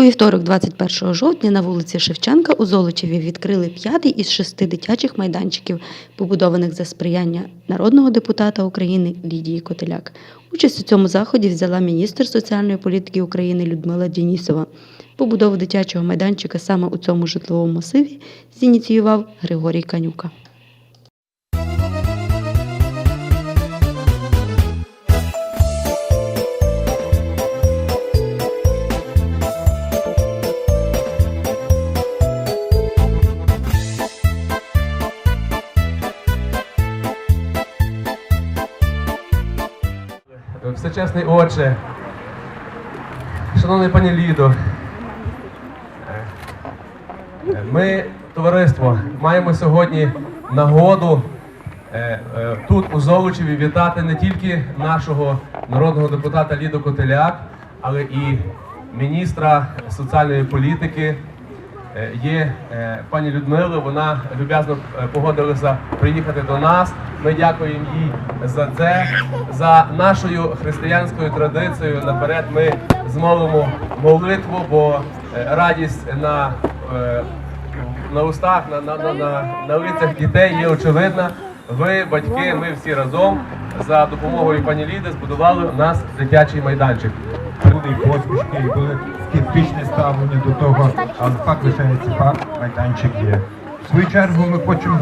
У вівторок, 21 жовтня, на вулиці Шевченка у Золочеві відкрили п'ятий із шести дитячих майданчиків, побудованих за сприяння народного депутата України Лідії Котеляк. Участь у цьому заході взяла міністр соціальної політики України Людмила Дінісова. Побудову дитячого майданчика саме у цьому житловому масиві зініціював Григорій Канюка. Всечесний Отче, шановний пані Лідо, ми, товариство, маємо сьогодні нагоду е, е, тут у Золочеві вітати не тільки нашого народного депутата Ліду Котеляк, але і міністра соціальної політики. Е, Є е, пані Людмила, вона люб'язно е, погодилася приїхати до нас. Ми дякуємо їй за це. За нашою християнською традицією наперед ми змовимо молитву, бо радість на, на устах, на, на, на, на, на лицях дітей є очевидна. Ви, батьки, ми всі разом за допомогою пані Ліди збудували у нас дитячий майданчик. були і були ставлення до того, але факт лишається факт, майданчик є. В свою чергу ми хочемо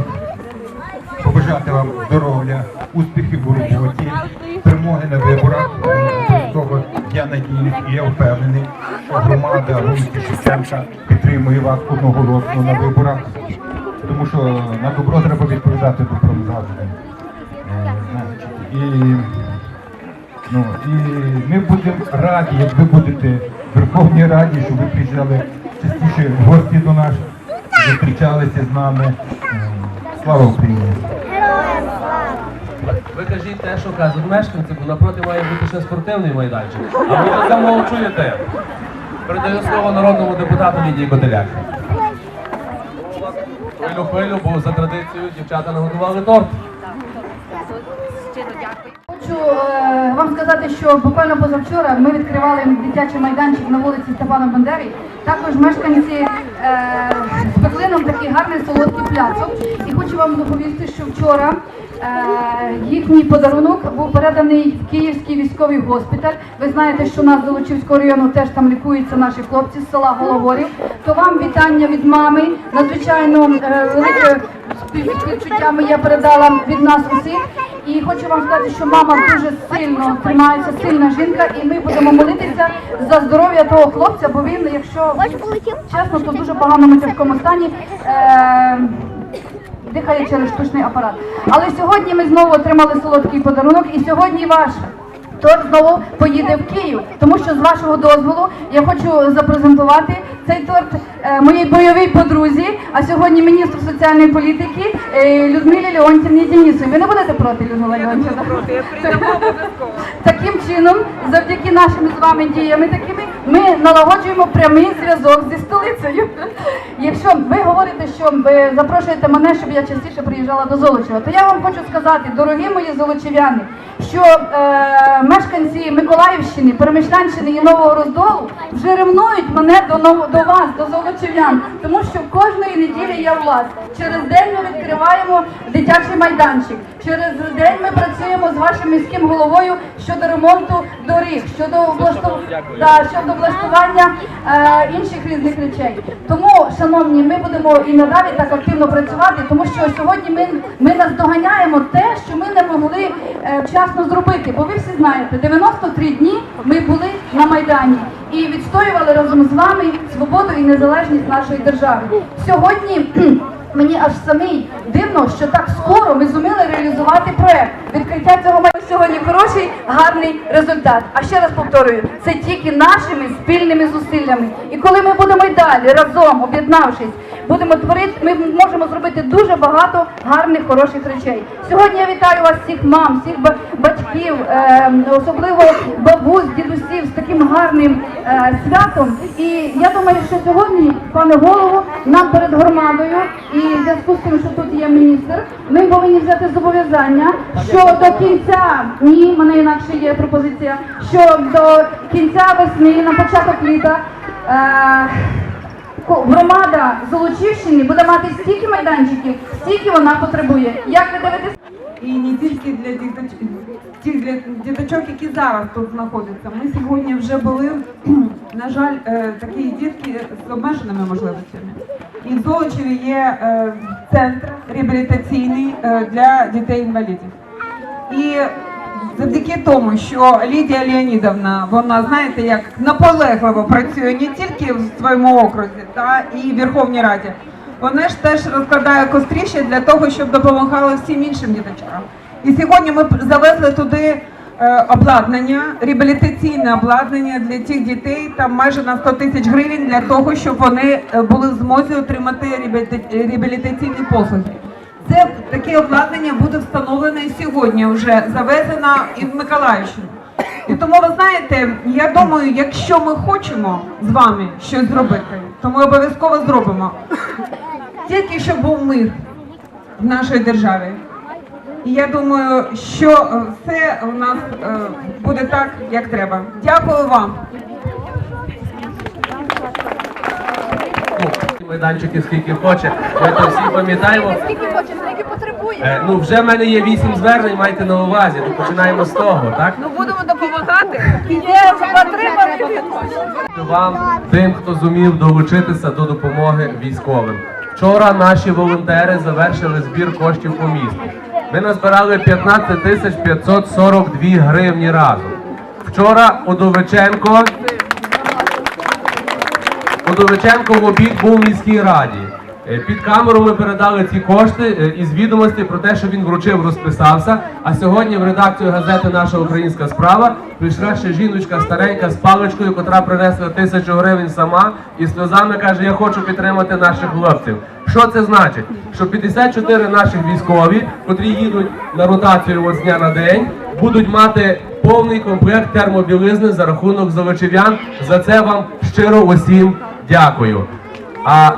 побажати вам здоров'я, успіхів у роботі, перемоги на виборах. Я надіюсь і я впевнений, що громада вулиці Шевченка підтримує вас одноголосно на виборах, тому що на добро треба відповідати добром завжди. Е, І Ну і ми будемо раді, як ви будете Верховній Раді, щоб ви приїжджали частіше в гості до нас, зустрічалися з нами. Ем, Слава Україні! Ви кажіть те, що кажуть мешканці, бо напроти має бути ще спортивний майданчик. А ви так само чуєте. Передаю слово народному депутату Лідії Котеляк. Хвилю хвилю, бо за традицією дівчата наготували торт. Хочу е, вам сказати, що буквально позавчора ми відкривали дитячий майданчик на вулиці Степана Бандери. Також мешканці е, спекли такий гарний солодкий пляцок. І хочу вам доповісти, що вчора е, їхній подарунок був переданий в Київський військовий госпіталь. Ви знаєте, що у нас з Золочівського району теж там лікуються наші хлопці з села Головорів. То вам вітання від мами. Надзвичайно е, велике співчуття я передала від нас усіх. І хочу вам сказати, що мама дуже сильно тримається, сильна жінка, і ми будемо молитися за здоров'я того хлопця, бо він, якщо чесно, то в дуже поганому тяжкому стані. Е- Дихає через штучний апарат. Але сьогодні ми знову отримали солодкий подарунок, і сьогодні ваш торт знову поїде в Київ. Тому що з вашого дозволу я хочу запрезентувати цей торт е, моїй бойовій подрузі, а сьогодні міністру соціальної політики е, Людмилі Леонтівні Денісові. Ви не будете проти, Людмила Леонтівна? Таким чином, завдяки нашим з вами діями такими, ми налагоджуємо прямий зв'язок зі столицею. Якщо ви говорите, що ви запрошуєте мене, щоб я частіше приїжджала до Золочева, то я вам хочу сказати, дорогі мої золочев'яни, що е, мешканці Миколаївщини, Перемишлянщини і Нового Роздолу вже ревнують мене до, до вас, до золочев'ян, тому що кожної неділі я у вас. Через день ми відкриваємо дитячий майданчик. Через день ми працюємо з вашим міським головою щодо ремонту доріг, щодо облашту... Да, щодо влаштування е, інших різних речей. Тому, шановні, ми будемо і надалі так активно працювати, тому що сьогодні ми, ми наздоганяємо те, що ми не могли е, вчасно зробити. Бо ви всі знаєте, 93 дні ми були на Майдані і відстоювали разом з вами свободу і незалежність нашої держави. Сьогодні. Мені аж самій дивно, що так скоро ми зуміли реалізувати проект відкриття цього маю сьогодні хороший, гарний результат. А ще раз повторюю, це тільки нашими спільними зусиллями. І коли ми будемо й далі разом об'єднавшись, будемо творити, ми можемо зробити дуже багато гарних, хороших речей. Сьогодні я вітаю вас всіх мам, всіх батьків, е, особливо бабусь, дідусів з таким гарним е, святом. І я думаю, що сьогодні, пане голово, нам перед громадою і в зв'язку з тим, що тут є міністр, ми повинні взяти зобов'язання, що до кінця ні, в мене інакше є пропозиція, що до кінця весни, на початок літа Е, громада Золочівщини буде мати стільки майданчиків, стільки вона потребує. Як ви дивитесь? І не тільки для тих діточок, які зараз тут знаходяться. Ми сьогодні вже були, на жаль, е, такі дітки з обмеженими можливостями. І в Золочеві є е, центр реабілітаційний е, для дітей-інвалідів. І завдяки тому, що Лідія Леонідовна, вона знаєте, як наполегливо працює не тільки в своєму окрузі, та і в Верховній Раді. Вона ж теж розкладає костріще для того, щоб допомагала всім іншим діточкам. І сьогодні ми завезли туди е, обладнання, реабілітаційне обладнання для тих дітей, там майже на 100 тисяч гривень для того, щоб вони е, були в змозі отримати реабіліта- реабілітаційні послуги. Це таке обладнання буде встановлене сьогодні, вже завезено і в Миколаївщину. І тому ви знаєте, я думаю, якщо ми хочемо з вами щось зробити, то ми обов'язково зробимо. Тільки щоб був мир в нашій державі. І я думаю, що е, все у нас е, буде так, як треба. Дякую вам. Майданчики скільки хоче. Ми то всі пам'ятаємо. Скільки хоче, скільки потребує. Е, ну вже в мене є вісім звернень, майте на увазі. Ну починаємо з того, так? Ну будемо допомагати. Є отримали. Вам, тим, хто зумів долучитися до допомоги військовим. Вчора наші волонтери завершили збір коштів по місту. Ми назбирали 15 тисяч 542 гривні разом. Вчора Удовиченко Удовиченко в обід був в міській раді. Е, Під камеру ми передали ці кошти е, із відомості про те, що він вручив, розписався. А сьогодні в редакцію газети Наша українська справа прийшла ще жіночка старенька з паличкою, котра принесла тисячу гривень сама і сльозами каже: Я хочу підтримати наших хлопців. Що це значить? Що 54 наших військові, котрі їдуть на ротацію от з дня на день, будуть мати повний комплект термобілизни за рахунок золочів'ян. За це вам щиро усім дякую. А